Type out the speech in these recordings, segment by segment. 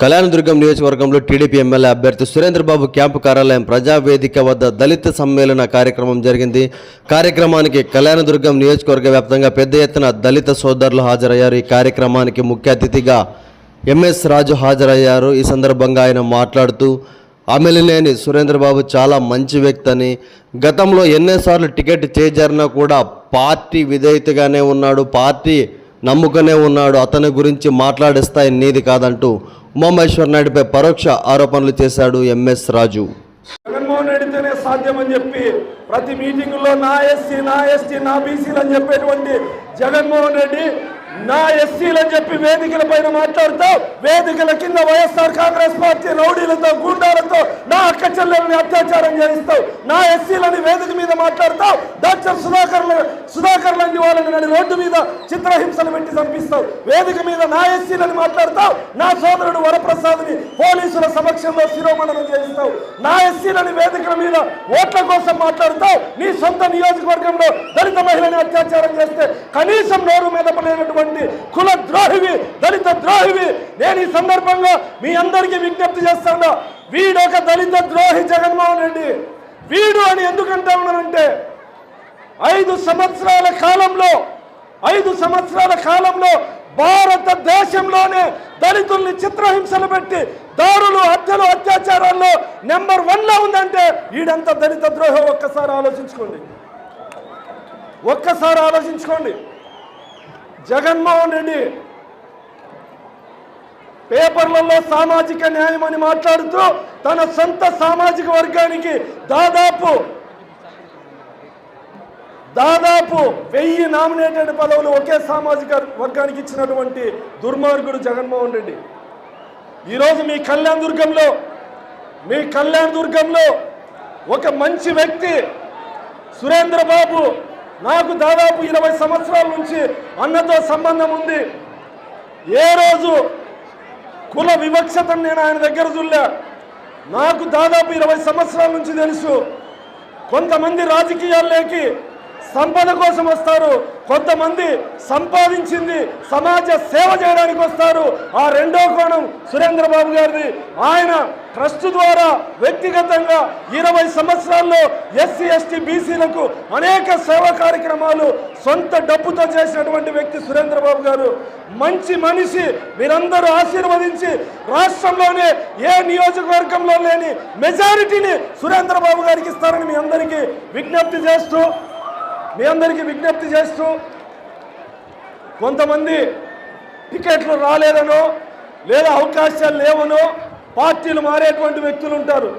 కళ్యాణదుర్గం నియోజకవర్గంలో TDP MLA అభ్యర్థి Surendra Babu camp కార్యాలయం ప్రజావేదిక వద్ద దళిత సమ్మేళన కార్యక్రమం జరిగింది. కార్యక్రమానికి కళ్యాణదుర్గం నియోజకవర్గ వ్యాప్తంగా పెద్ద ఎత్తున దళిత సోదరులు హాజరయ్యారు. ఈ కార్యక్రమానికి ముఖ్య అతిథిగా ఎంఎస్ రాజు హాజరయ్యారు. ఈ సందర్భంగా ఆయన మాట్లాడుతూ అమెలినేని సురేంద్రబాబు చాలా మంచి వ్యక్తి అని గతంలో ఎన్నిసార్లు టికెట్ చేజారినా కూడా పార్టీ విధేయతగానే ఉన్నాడు పార్టీ నమ్ముకునే ఉన్నాడు. అతని గురించి మాట్లాడే స్థాయి నీది కాదంటూ ఉమామేశ్వర్ నాయుడుపై పరోక్ష ఆరోపణలు చేశాడు ఎంఎస్ రాజు. జగన్మోహన్ రెడ్డితోనే సాధ్యమని చెప్పి ప్రతి మీటింగులో నా ఎస్సీ నా ఎస్టీ నా బీసీలు అని చెప్పేటువంటి జగన్మోహన్ రెడ్డి నా ఎస్సీలు అని చెప్పి వేదికల పైన మాట్లాడుతూ వేదికల కింద వైఎస్ఆర్ కాంగ్రెస్ పార్టీ రౌడీలతో గూండాలతో నా అక్క చెల్లెల్ని అత్యాచారం చేయిస్తావు నా ఎస్సీలని వేదిక మీద మాట్లాడుతావు డాక్టర్ వాళ్ళని నన్ను రోడ్డు మీద చిత్రహింసలు పెట్టి చంపిస్తావు. వేదిక మీద నా ఎస్సీలని మాట్లాడతావు. నా సోదరుడు వరప్రసాద్ని పోలీసుల సమక్షంలో శిరోమణనం చేయిస్తావు. నా ఎస్సీలని వేదికల మీద ఓట్ల కోసం మాట్లాడుతావు. నీ సొంత నియోజకవర్గంలో దళిత మహిళని అత్యాచారం చేస్తే కనీసం నోరు మెదపలేనటువంటి కుల ద్రోహివి దళిత ద్రోహివి నేను ఈ సందర్భంగా మీ అందరికీ విజ్ఞప్తి చేస్తాను. ఒక దళిత ద్రోహి జగన్మోహన్ రెడ్డి. వీడు అని ఎందుకంటా ఉన్నానంటే ఐదు సంవత్సరాల కాలంలో ఐదు సంవత్సరాల కాలంలో భారతదేశంలోనే దళితుల్ని చిత్రహింసలు పెట్టి దారులు హత్యలు అత్యాచారాల్లో నెంబర్ వన్లో ఉందంటే ఈడంత దళిత ద్రోహం ఒక్కసారి ఆలోచించుకోండి. ఒక్కసారి ఆలోచించుకోండి. జగన్మోహన్ రెడ్డి పేపర్లలో సామాజిక న్యాయం అని మాట్లాడుతూ తన సొంత సామాజిక వర్గానికి దాదాపు దాదాపు వెయ్యి నామినేటెడ్ పదవులు ఒకే సామాజిక వర్గానికి ఇచ్చినటువంటి దుర్మార్గుడు జగన్మోహన్ రెడ్డి. ఈరోజు మీ కళ్యాణ్ దుర్గంలో మీ కళ్యాణ్ దుర్గంలో ఒక మంచి వ్యక్తి సురేంద్ర బాబు నాకు దాదాపు ఇరవై సంవత్సరాల నుంచి అన్నతో సంబంధం ఉంది. ఏ రోజు కుల వివక్షతను నేను ఆయన దగ్గర చూడలే. నాకు దాదాపు ఇరవై సంవత్సరాల నుంచి తెలుసు. కొంతమంది రాజకీయాల్లోకి సంపద కోసం వస్తారు. కొంతమంది సంపాదించింది సమాజ సేవ చేయడానికి వస్తారు. ఆ రెండో కోణం సురేంద్ర బాబు గారిది. ఆయన ట్రస్ట్ ద్వారా వ్యక్తిగతంగా ఇరవై సంవత్సరాల్లో ఎస్సీ ఎస్టీ బీసీలకు అనేక సేవా కార్యక్రమాలు సొంత డబ్బుతో చేసినటువంటి వ్యక్తి సురేంద్ర బాబు గారు. మంచి మనిషి వీరందరూ ఆశీర్వదించి రాష్ట్రంలోనే ఏ నియోజకవర్గంలో లేని మెజారిటీని సురేంద్ర బాబు గారికి ఇస్తారని మీ అందరికీ విజ్ఞప్తి చేస్తూ మీ అందరికీ విజ్ఞప్తి చేస్తూ కొంతమంది టికెట్లు రాలేదనో లేదా అవకాశాలు లేవనో పార్టీలు మారేటువంటి వ్యక్తులు ఉంటారు.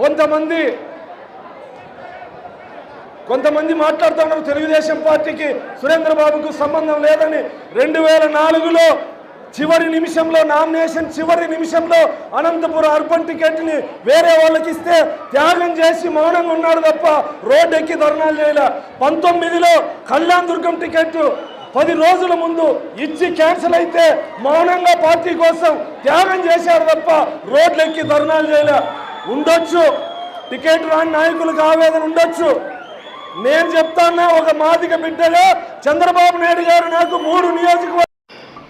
కొంతమంది కొంతమంది మాట్లాడుతున్నారు తెలుగుదేశం పార్టీకి సురేంద్ర బాబుకు సంబంధం లేదని. రెండు వేల నాలుగులో చివరి నిమిషంలో నామినేషన్ చివరి నిమిషంలో అనంతపురం అర్బన్ టికెట్ని వేరే వాళ్ళకి ఇస్తే త్యాగం చేసి మౌనంగా ఉన్నాడు తప్ప రోడ్డు ఎక్కి ధర్నాలు చేయలే. పంతొమ్మిదిలో కళ్యాణ్ దుర్గం టికెట్ పది రోజుల ముందు ఇచ్చి క్యాన్సిల్ అయితే మౌనంగా పార్టీ కోసం త్యాగం చేశారు తప్ప రోడ్లు ఎక్కి ధర్నాలు చేయలే. ఉండొచ్చు. టికెట్ రాని నాయకులకు ఆవేదన ఉండొచ్చు. నేను చెప్తాన్నా ఒక మాదిక బిడ్డగా చంద్రబాబు నాయుడు గారు నాకు మూడు నియోజకవర్గ